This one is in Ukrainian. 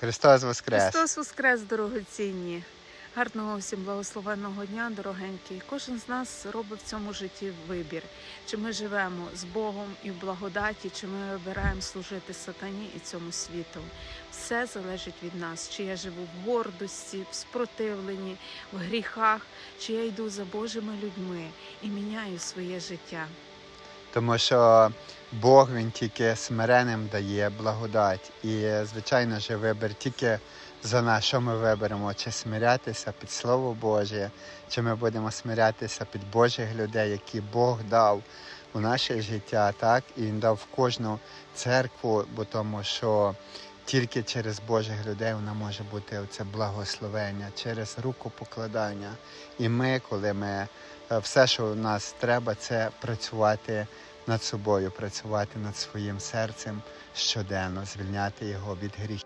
Христос Воскрес! Христос Воскрес, дорогоцінні! Гарного всім благословенного дня, дорогенькі. Кожен з нас робить в цьому житті вибір. Чи ми живемо з Богом і в благодаті, чи ми вибираємо служити сатані і цьому світу. Все залежить від нас, чи я живу в гордості, в спротивленні, в гріхах, чи я йду за Божими людьми і міняю своє життя. Тому що Бог він тільки смиреним дає благодать. І, звичайно ж, вибір тільки за нас, що ми виберемо, чи смирятися під Слово Боже, чи ми будемо смирятися під Божих людей, які Бог дав у наше життя, так? І Він дав в кожну церкву, бо тому що тільки через Божих людей вона може бути це благословення, через руку покладання. І ми, коли ми е, все, що у нас треба, це працювати над собою, працювати над своїм серцем щоденно, звільняти його від гріхів.